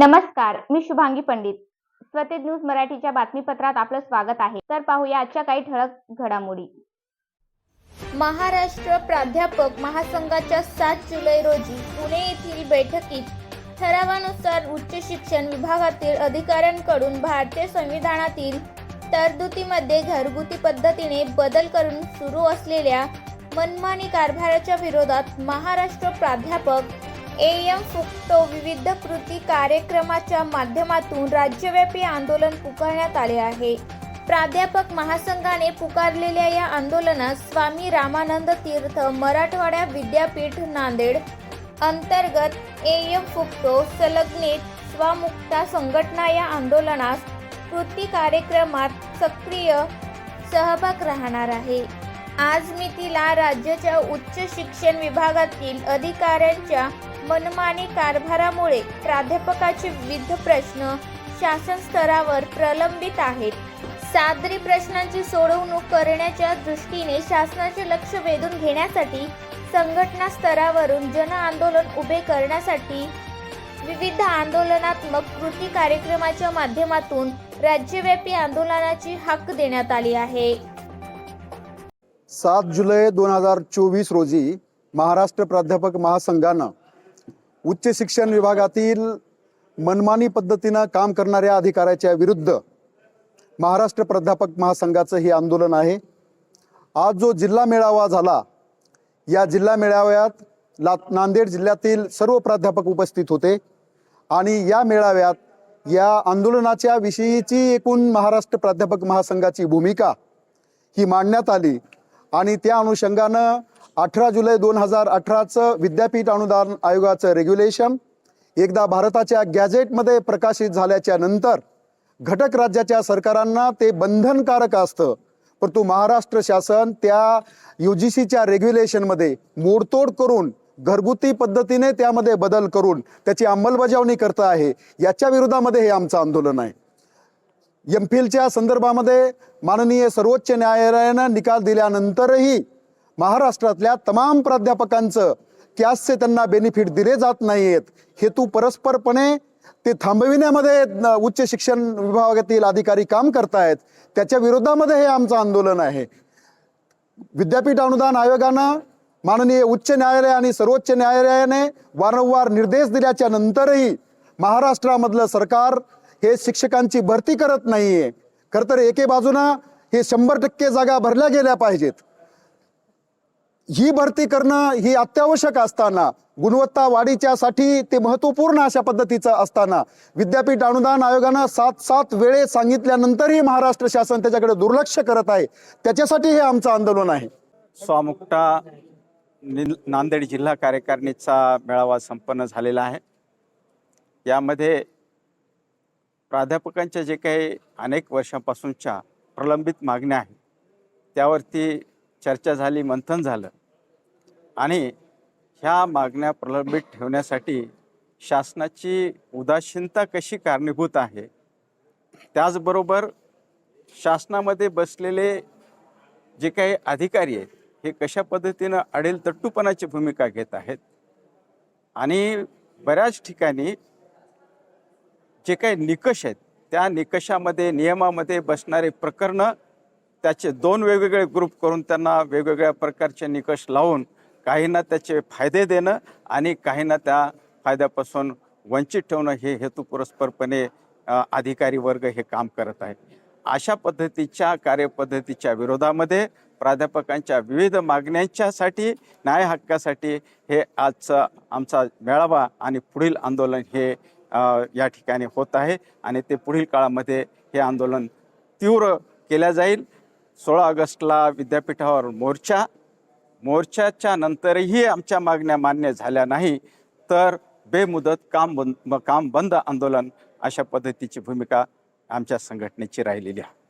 नमस्कार मी शुभांगी पंडित. स्वतेज न्यूज मराठीच्या बातमीपत्रात आपलं स्वागत आहे. तर पाहूया आजच्या काही ठळक घडामोडी. महाराष्ट्र प्राध्यापक महासंघाच्या सात जुलै रोजी पुणे येथील बैठकीत ठरावानुसार उच्च शिक्षण विभागातील अधिकाऱ्यांकडून भारतीय संविधानातील तरतुदीमध्ये घरगुती पद्धतीने बदल करून सुरू असलेल्या मनमानी कारभाराच्या विरोधात महाराष्ट्र प्राध्यापक एम फुकटो विविध कृती कार्यक्रमाच्या माध्यमातून राज्यव्यापी आंदोलन पुकारण्यात आले आहे. प्राध्यापक महासंघाने पुकारलेल्या या आंदोलनात स्वामी रामानंद तीर्थ मराठवाडा विद्यापीठ नांदेड अंतर्गत ए एम फुकटो संलग्नित स्वामुक्ता संघटना या आंदोलनास कृती कार्यक्रमात सक्रिय सहभाग राहणार आहे. आज मितीला राज्याच्या उच्च शिक्षण विभागातील अधिकाऱ्यांच्या मनमानी कारभारामुळे प्राध्यापकाचे विविध प्रश्न शासन स्तरावर प्रलंबित आहेत. सादरी प्रश्नांची सोडवणूक करण्याच्या दृष्टीने शासनाचे लक्ष वेधून घेण्यासाठी संघटना स्तरावरून जन आंदोलन उभे करण्यासाठी विविध आंदोलनात्मक कृती कार्यक्रमाच्या माध्यमातून राज्यव्यापी आंदोलनाची हक्क देण्यात आली आहे. सात जुलै दोन हजार चोवीस रोजी महाराष्ट्र प्राध्यापक महासंघानं उच्च शिक्षण विभागातील मनमानी पद्धतीनं काम करणाऱ्या अधिकाऱ्याच्या विरुद्ध महाराष्ट्र प्राध्यापक महासंघाचं हे आंदोलन आहे. आज जो जिल्हा मेळावा झाला या जिल्हा मेळाव्यात ला नांदेड जिल्ह्यातील सर्व प्राध्यापक उपस्थित होते आणि या मेळाव्यात या आंदोलनाच्या विषयीची एकूण महाराष्ट्र प्राध्यापक महासंघाची भूमिका ही मांडण्यात आली. आणि त्या अनुषंगानं अठरा जुलै दोन हजार अठराचं विद्यापीठ अनुदान आयोगाचं रेग्युलेशन एकदा भारताच्या गॅझेटमध्ये प्रकाशित झाल्याच्यानंतर घटक राज्याच्या सरकारांना ते बंधनकारक असतं. परंतु महाराष्ट्र शासन त्या यू जी सीच्या रेग्युलेशनमध्ये मोडतोड करून घरगुती पद्धतीने त्यामध्ये बदल करून त्याची अंमलबजावणी करत आहे. याच्या विरोधामध्ये हे आमचं आंदोलन आहे. एम फिलच्या संदर्भामध्ये माननीय सर्वोच्च न्यायालयानं निकाल दिल्यानंतरही महाराष्ट्रातल्या तमाम प्राध्यापकांचं कॅसचे त्यांना बेनिफिट दिले जात नाहीत हेतू परस्परपणे ते थांबविण्यामध्ये उच्च शिक्षण विभागातील अधिकारी काम करतायत. त्याच्या विरोधामध्ये हे आमचं आंदोलन आहे. विद्यापीठ अनुदान आयोगानं माननीय उच्च न्यायालय आणि सर्वोच्च न्यायालयाने वारंवार निर्देश दिल्याच्या नंतरही महाराष्ट्रामधलं सरकार हे शिक्षकांची भरती करत नाहीये. खरं तर एके बाजूनं हे शंभर टक्के जागा भरल्या गेल्या पाहिजेत. ही भरती करणं ही अत्यावश्यक असताना गुणवत्ता वाढीच्यासाठी ते महत्त्वपूर्ण अशा पद्धतीचं असताना विद्यापीठ अनुदान आयोगानं सात सात वेळे सांगितल्यानंतरही महाराष्ट्र शासन त्याच्याकडे दुर्लक्ष करत आहे. त्याच्यासाठी हे आमचं आंदोलन आहे. स्वामुक्ता नांदेड जिल्हा कार्यकारिणीचा मेळावा संपन्न झालेला आहे. यामध्ये प्राध्यापकांच्या जे काही अनेक वर्षांपासूनच्या प्रलंबित मागण्या आहेत त्यावरती चर्चा झाली मंथन झालं. आणि ह्या मागण्या प्रलंबित ठेवण्यासाठी शासनाची उदासीनता कशी कारणीभूत आहे त्याचबरोबर शासनामध्ये बसलेले जे काही अधिकारी आहेत हे कशा पद्धतीनं अडेल तट्टूपणाची भूमिका घेत आहेत? आणि बऱ्याच ठिकाणी जे काही निकष आहेत त्या निकषामध्ये नियमामध्ये बसणारे प्रकरणं त्याचे दोन वेगवेगळे ग्रुप करून त्यांना वेगवेगळ्या प्रकारचे निकष लावून काहींना त्याचे फायदे देणं आणि काहींना त्या फायद्यापासून वंचित ठेवणं हे हेतुपुरस्परपणे अधिकारी वर्ग हे काम करत आहे अशा पद्धतीच्या कार्यपद्धतीच्या विरोधामध्ये प्राध्यापकांच्या विविध मागण्यांच्यासाठी न्याय हक्कासाठी हे आजचा आमचा मेळावा आणि पुढील आंदोलन हे या ठिकाणी होत आहे आणि ते पुढील काळामध्ये हे आंदोलन तीव्र केल्या जाईल. सोळा ऑगस्टला विद्यापीठावर मोर्चा मोर्चाच्या नंतरही आमच्या मागण्या मान्य झाल्या नाही तर बेमुदत काम बंद काम बंद आंदोलन अशा पद्धतीची भूमिका आमच्या संघटनेची राहिलेली आहे.